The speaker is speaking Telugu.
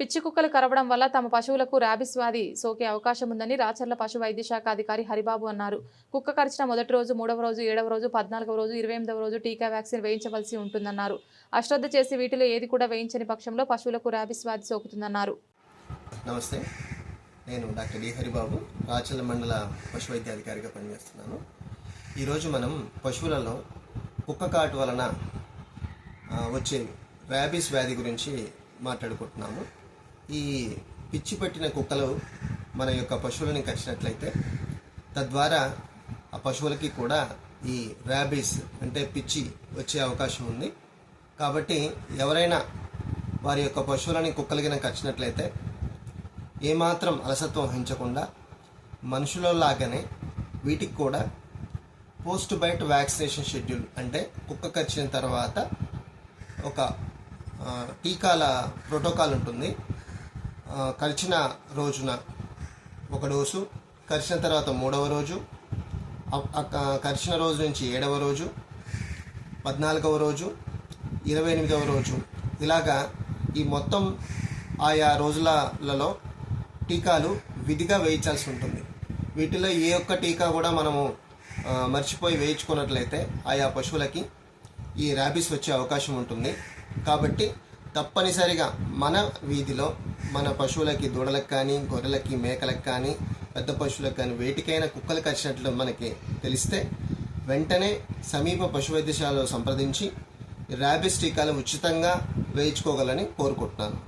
పిచ్చి కుక్కలు కరవడం వల్ల తమ పశువులకు ర్యాబిస్ వ్యాధి సోకే అవకాశం ఉందని రాచర్ల పశు వైద్య శాఖ అధికారి హరిబాబు అన్నారు. కుక్క కరిచిన మొదటి రోజు మూడవ రోజు ఏడవ రోజు పద్నాలుగవ రోజు ఇరవై ఎనిమిదవ రోజు టీకా వ్యాక్సిన్ వేయించవలసి ఉంటుందన్నారు. అశ్రద్ధ చేసి వీటిలో ఏది కూడా వేయించని పక్షంలో పశువులకు ర్యాబిస్ వ్యాధి సోకుతుందన్నారు. నమస్తే. నేను డాక్టర్ డి హరిబాబు రాచర్ల మండల పశు వైద్యాధికారిగా పనిచేస్తున్నాను. ఈరోజు మనం పశువులలో కుక్క కాటు వలన వచ్చే ర్యాబీస్ వ్యాధి గురించి మాట్లాడుకుంటున్నాము. ఈ పిచ్చి పట్టిన కుక్కలు మన యొక్క పశువులని కచ్చినట్లయితే తద్వారా ఆ పశువులకి కూడా ఈ ర్యాబీస్ అంటే పిచ్చి వచ్చే అవకాశం ఉంది. కాబట్టి ఎవరైనా వారి యొక్క పశువులని కుక్కలగిన కచ్చినట్లయితే ఏమాత్రం అలసత్వం వహించకుండా మనుషుల లాగానే వీటికి కూడా పోస్ట్ బైట్ వ్యాక్సినేషన్ షెడ్యూల్ అంటే కుక్క కరిచిన తర్వాత ఒక టీకాల ప్రోటోకాల్ ఉంటుంది. కలిసిన కరిచిన రోజున ఒక డోసు కరిచిన తర్వాత మూడవ రోజు కలిసిన కరిచిన రోజు నుంచి ఏడవ రోజు పద్నాలుగవ రోజు ఇరవై ఎనిమిదవ రోజు. ఇలాగా ఈ మొత్తం ఆయా రోజులలో టీకాలు విధిగా వేయించాల్సి ఉంటుంది. వీటిలో ఏ ఒక్క టీకా కూడా మనము మర్చిపోయి వేయించుకున్నట్లయితే ఆయా పశువులకి ఈ ర్యాబీస్ వచ్చే అవకాశం ఉంటుంది. కాబట్టి తప్పనిసరిగా మన వీధిలో మన పశువులకి దూడలకు కానీ గొర్రెలకి మేకలకు కానీ పెద్ద పశువులకు కానీ వేటికైనా కుక్కలు కరిచినట్లు మనకి తెలిస్తే వెంటనే సమీప పశు వైద్యశాలలో సంప్రదించి ర్యాబిస్ టీకాలు ఉచితంగా వేయించుకోగలని కోరుకుంటున్నాను.